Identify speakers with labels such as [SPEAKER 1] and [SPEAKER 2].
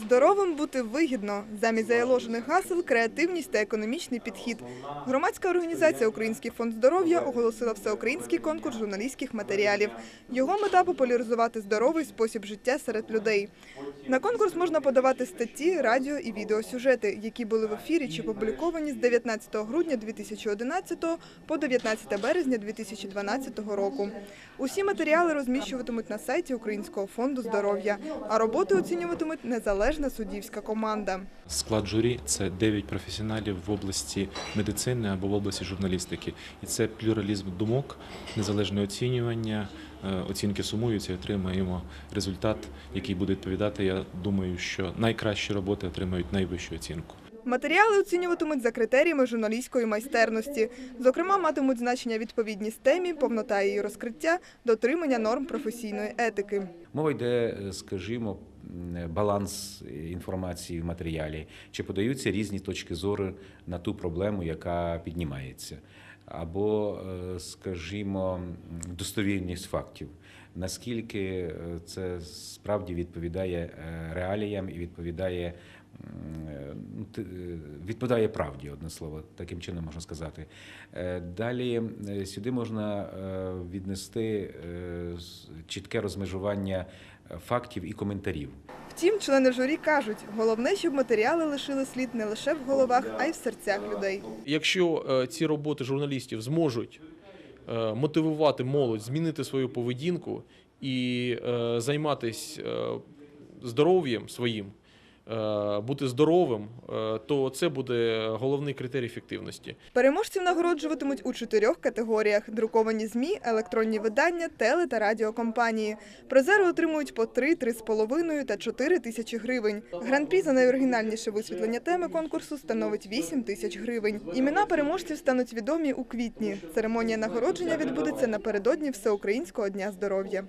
[SPEAKER 1] Здоровим бути вигідно. Замість заяложених гасел – креативність та економічний підхід. Громадська організація Український фонд здоров'я оголосила всеукраїнський конкурс журналістських матеріалів. Його мета – популяризувати здоровий спосіб життя серед людей. На конкурс можна подавати статті, радіо і відеосюжети, які були в ефірі чи опубліковані з 19 грудня 2011 по 19 березня 2012 року. Усі матеріали розміщуватимуть на сайті Українського фонду здоров'я, а роботи оцінюватимуть незалежна суддівська команда.
[SPEAKER 2] Склад журі це 9 професіоналів в області медицини або в області журналістики. І це плюралізм думок, незалежне оцінювання, оцінки сумуються отримаємо результат, який буде відповідати. Я думаю, що найкращі роботи отримають найвищу оцінку.
[SPEAKER 1] Матеріали оцінюватимуть за критеріями журналістської майстерності. Зокрема, матимуть значення відповідність темі, повнота її розкриття, дотримання норм професійної етики.
[SPEAKER 3] Мова йде, е, скажімо, баланс інформації в матеріалі, чи подаються різні точки зору на ту проблему, яка піднімається, або, е, скажімо, достовірність фактів. Наскільки е, це справді відповідає е, реаліям і відповідає е, е, відповідає правді, одне слово, таким чином можна сказати. Е, Далі е, сюди можна е, віднести е, чітке розмежування е, фактів і коментарів.
[SPEAKER 1] Втім, члени журі кажуть, головне, щоб матеріали лишили слід не лише в головах, а й в серцях людей.
[SPEAKER 4] Якщо е, ці роботи журналістів зможуть е, мотивувати молодь змінити свою поведінку і е, займатися здоров'ям своїм, е, бути здоровим, е, то це буде головний критерій ефективності.
[SPEAKER 1] Переможців нагороджуватимуть у чотирьох категоріях: друковані ЗМІ, електронні видання, теле та радіокомпанії. Призери отримують по 3, 3,5 та 4 тисячі гривень. Гран-прі за найоригінальніше висвітлення теми конкурсу становить 8 тисяч гривень. Імена переможців стануть відомі у квітні. Церемонія нагородження відбудеться напередодні Всеукраїнського дня здоров'я.